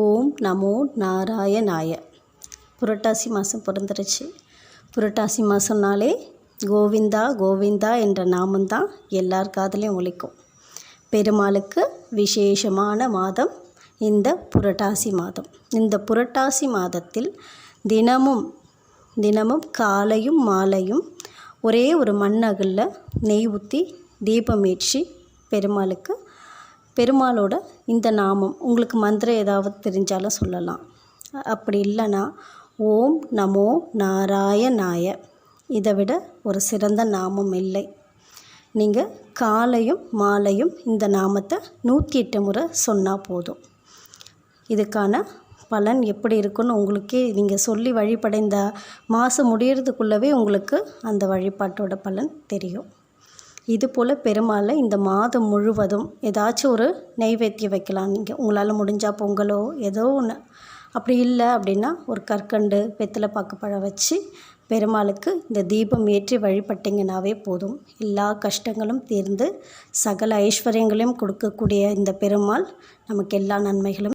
ஓம் நமோ நாராயணாய. புரட்டாசி மாதம் பிறந்துருச்சு. புரட்டாசி மாதம்னாலே கோவிந்தா கோவிந்தா என்ற நாமந்தான் எல்லார் காதலையும் ஒழிக்கும். பெருமாளுக்கு விசேஷமான மாதம் இந்த புரட்டாசி மாதம். இந்த புரட்டாசி மாதத்தில் தினமும் தினமும் காலையும் மாலையும் ஒரே ஒரு மண்ணகலில் நெய் ஊற்றி தீபமேற்றி பெருமாளுக்கு பெருமாளோட இந்த நாமம். உங்களுக்கு மந்திரம் ஏதாவது தெரிஞ்சாலும் சொல்லலாம். அப்படி இல்லைன்னா ஓம் நமோ நாராயணாய. இதை விட ஒரு சிறந்த நாமம் இல்லை. நீங்கள் காலையும் மாலையும் இந்த நாமத்தை நூற்றி எட்டு முறை சொன்னால் போதும். இதுக்கான பலன் எப்படி இருக்குன்னு உங்களுக்கே நீங்கள் சொல்லி வழிபட இந்த மாதம் முடியறதுக்குள்ளவே உங்களுக்கு அந்த வழிபாட்டோட பலன் தெரியும். இது போல் பெருமாளை இந்த மாதம் முழுவதும் ஏதாச்சும் ஒரு நெய்வேத்தியம் வைக்கலாம். நீங்கள் உங்களால் முடிஞ்சால் பொங்கலோ ஏதோ ஒன்று அப்படி இல்லை அப்படின்னா ஒரு கற்கண்டு வெத்தலை பாக்கு பழம் வச்சு பெருமாளுக்கு இந்த தீபம் ஏற்றி வழிபட்டிங்கனாவே போதும். எல்லா கஷ்டங்களும் தீர்ந்து சகல ஐஸ்வர்யங்களையும் கொடுக்கக்கூடிய இந்த பெருமாள் நமக்கு எல்லா நன்மைகளும்